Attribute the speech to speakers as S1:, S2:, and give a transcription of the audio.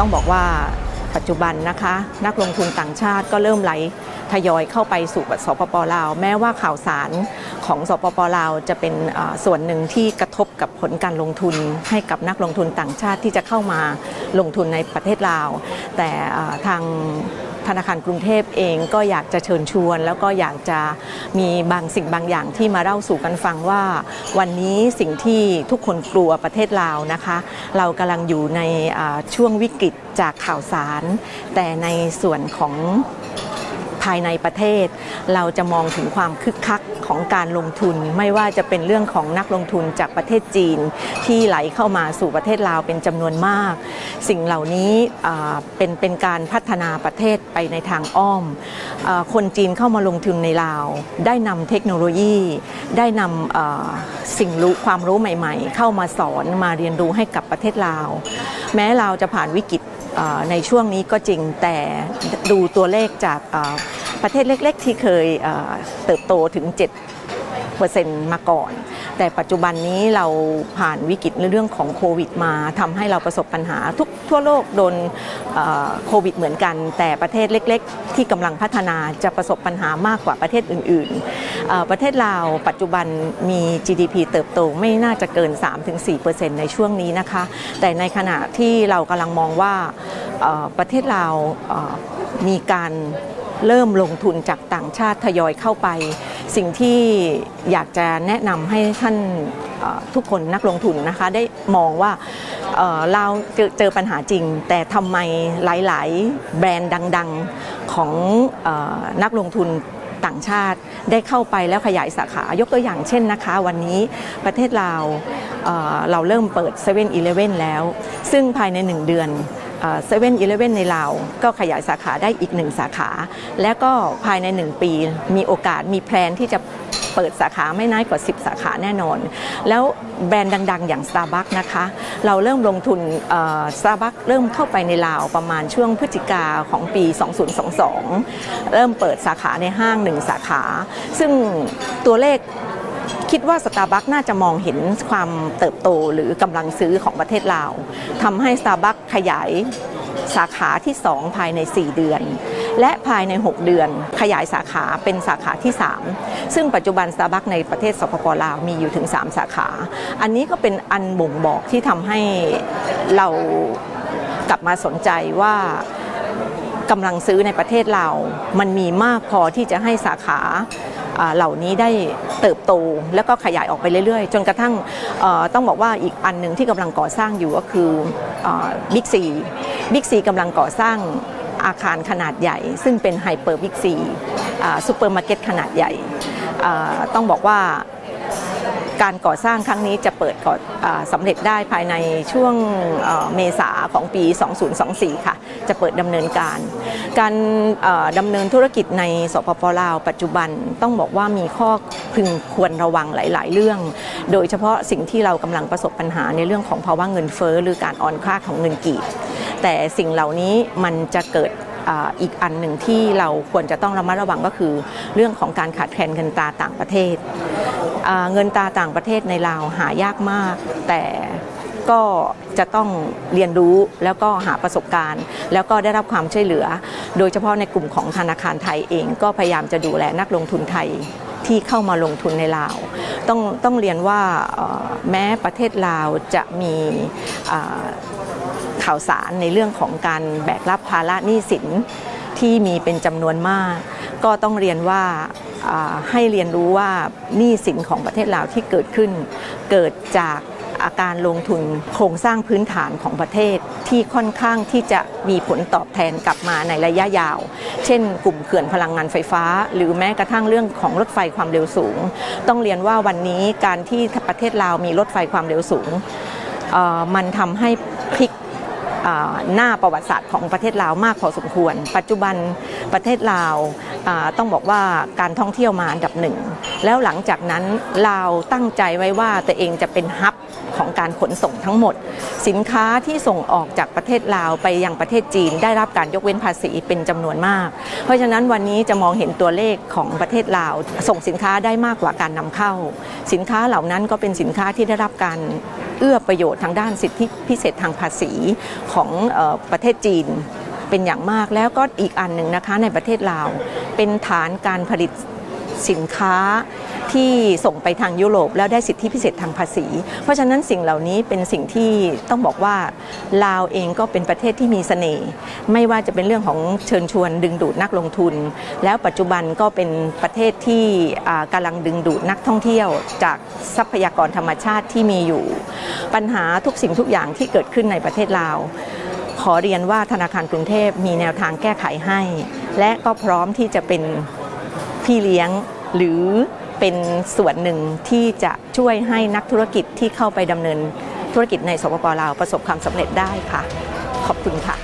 S1: ต้องบอกว่าปัจจุบันนะคะ นักลงทุนต่างชาติก็เริ่มไหลทยอยเข้าไปสู่สปปลาว แม้ว่าข่าวสารของสปปลาวจะเป็นส่วนหนึ่งที่กระทบกับผลการลงทุน ให้กับนักลงทุนต่างชาติที่จะเข้ามาลงทุนในประเทศลาว แต่ทาง ธนาคารกรุงเทพเองก็อยากจะเชิญชวน แล้วก็อยากจะมีบางสิ่งบางอย่างที่มาเล่าสู่กันฟังว่า วันนี้สิ่งที่ทุกคนกลัวประเทศลาวนะคะ เรากำลังอยู่ในช่วงวิกฤตจากข่าวสาร แต่ในส่วนของภายในประเทศ เราจะมองถึงความคึกคักของการลงทุนไม่ว่าจะเป็นเรื่องของนักลงทุนจากประเทศจีน ที่ไหลเข้ามาสู่ประเทศลาวเป็นจำนวนมาก สิ่งเหล่านี้เป็นเป็นการพัฒนาประเทศไปในทางอ้อม คนจีนเข้ามาลงทุนในลาว ได้นำเทคโนโลยี ได้นำสิ่งรู้ความรู้ใหม่ๆ เข้ามาสอนมาเรียนรู้ให้กับประเทศลาว แม้เราวจะผ่านวิกฤตในช่วงนี้ก็จริงแต่ดูตัวเลขจากประเทศเล็ก ๆ ที่เคยเติบโตถึง 7%มาก่อน แต่ปัจจุบันนี้เราผ่านวิกฤตในเรื่องของโควิด มาทำให้เราประสบปัญหาทุกทั่วโลกโดนโควิดเหมือนกัน แต่ประเทศเล็ก ๆ ที่กำลังพัฒนาจะประสบปัญหามากกว่าประเทศอื่น ๆ ประเทศลาวปัจจุบันมี GDP เติบโตไม่น่าจะเกิน 3-4%ในช่วงนี้นะคะ แต่ในขณะที่เรากำลังมองว่าประเทศลาวเอ่อมีการเริ่มลงทุนจากต่างชาติทยอยเข้าไป สิ่งที่อยากจะแนะนำให้ท่านทุกคนนักลงทุนนะคะ ได้มองว่าเอ่อเราเจอเจอปัญหาจริง แต่ทำไมหลาย ๆ แบรนด์ดัง ๆ ของอนักลงทุนต่างชาติได้เข้าไปแล้วขยายสาขายกตัวอย่างเช่นนะคะ วันนี้ประเทศลาเอ่อเราเริ่มเปิด7 e เ e ่ e อแล้ว ซึ่งภายใน 1 เดือน เซเว่นอีเลฟเว่นในลาวก็ขยายสาขาได้อีกหนึ่งสาขา และก็ภายใน 1 ปี มีโอกาสมีแพลนที่จะเปิดสาขาไม่น้อยกว่า 10 สาขาแน่นอน แล้วแบรนด์ดัง ๆ อย่าง Starbucks นะคะ เราเริ่มลงทุนสตาร์บัคเริ่มเข้าไปในลาวประมาณช่วงพฤศจิกาของปี 2022 เริ่มเปิดสาขาในห้างหนึ่งสาขา ซึ่งตัวเลข คิดว่าสตาร์บัคน่าจะมองเห็นความเติบโตหรือกำลังซื้อของประเทศลาวทำให้สตาร์บัคขยายสาขาที่ 2 ภายใน 4 เดือน และภายใน 6 เดือน ขยายสาขาเป็นสาขาที่ 3 ซึ่งปัจจุบันสตาร์บัคในประเทศสปปลาวมีอยู่ถึง 3 สาขา อันนี้ก็เป็นอันบ่งบอกที่ทำให้เรากลับมาสนใจว่า กำลังซื้อในประเทศเรา มันมีมากพอที่จะให้สาขาเหล่านี้ได้เติบโตแล้วก็ขยายออกไปเรื่อยๆ จนกระทั่งต้องบอกว่าอีกอันหนึ่งที่กำลังก่อสร้างอยู่ก็คือบิ๊กซีบิ๊กซีกำลังก่อสร้างอาคารขนาดใหญ่ ซึ่งเป็นไฮเปอร์บิ๊กซีซูเปอร์มาร์เก็ตขนาดใหญ่ ต้องบอกว่า การก่อสร้างครั้งนี้จะเปิดก่อสำเร็จได้ภายในช่วงเมษาของปี 2024 ค่ะ จะเปิดดำเนินการ การดำเนินธุรกิจในสปปลาว ปัจจุบันต้องบอกว่ามีข้อพึงควรระวังหลาย ๆ เรื่อง โดยเฉพาะสิ่งที่เรากำลังประสบปัญหาในเรื่องของภาวะเงินเฟ้อหรือการอ่อนค่าของเงินกีบแต่สิ่งเหล่านี้มันจะเกิด อีกอันหนึ่งที่เราควรจะต้องระมัดระวังก็คือ เรื่องของการขาดแคลนเงินตราต่างประเทศ เงินตราต่างประเทศในลาวหายากมาก แต่ก็จะต้องเรียนรู้แล้วก็หาประสบการณ์ แล้วก็ได้รับความช่วยเหลือ โดยเฉพาะในกลุ่มของธนาคารไทยเอง ก็พยายามจะดูแลนักลงทุนไทยที่เข้ามาลงทุนในลาว ต้องต้องเรียนว่าแม้ประเทศลาวจะมี ข่าวสารในเรื่องของการแบกรับภาระหนี้สินที่มีเป็นจำนวนมาก ก็ต้องเรียนว่าให้เรียนรู้ว่าหนี้สินของประเทศลาวที่เกิดขึ้น เกิดจากอาการลงทุนโครงสร้างพื้นฐานของประเทศที่ค่อนข้างที่จะมีผลตอบแทนกลับมาในระยะยาว เช่น กลุ่มเขื่อนพลังงานไฟฟ้า หรือแม้กระทั่งเรื่องของรถไฟความเร็วสูง ต้องเรียนว่าวันนี้การที่ประเทศลาวมีรถไฟความเร็วสูง มันทำให้พลิก หน้าประวัติศาสตร์ของประเทศลาวมากพอสมควร ปัจจุบันประเทศลาวต้องบอกว่าการท่องเที่ยวมาอันดับหนึ่ง แล้วหลังจากนั้นลาวตั้งใจไว้ว่าตัวเองจะเป็นฮับของการขนส่งทั้งหมด สินค้าที่ส่งออกจากประเทศลาวไปยังประเทศจีน ได้รับการยกเว้นภาษีเป็นจำนวนมาก เพราะฉะนั้นวันนี้จะมองเห็นตัวเลขของประเทศลาว ส่งสินค้าได้มากกว่าการนำเข้า สินค้าเหล่านั้นก็เป็นสินค้าที่ได้รับการ เอื้อประโยชน์ทางด้านสิทธิพิเศษทางภาษีของประเทศจีนเป็นอย่างมากแล้วก็อีกอันหนึ่งนะคะในประเทศลาว เป็นฐานการผลิต สินค้าที่ส่งไปทางยุโรปแล้วได้สิทธิพิเศษทางภาษี เพราะฉะนั้นสิ่งเหล่านี้เป็นสิ่งที่ต้องบอกว่าลาวเองก็เป็นประเทศที่มีเสน่ห์ไม่ว่าจะเป็นเรื่องของเชิญชวนดึงดูดนักลงทุน แล้วปัจจุบันก็เป็นประเทศที่อ่ากำลังดึงดูดนักท่องเที่ยว จากทรัพยากรธรรมชาติที่มีอยู่ ปัญหาทุกสิ่งทุกอย่างที่เกิดขึ้นในประเทศลาวขอเรียนว่าธนาคารกรุงเทพมีแนวทางแก้ไขให้ และก็พร้อมที่จะเป็น พี่เลี้ยง หรือเป็นส่วนหนึ่งที่จะช่วยให้นักธุรกิจที่เข้าไปดำเนินธุรกิจในสปปลาวประสบความสำเร็จได้ค่ะ ขอบคุณค่ะ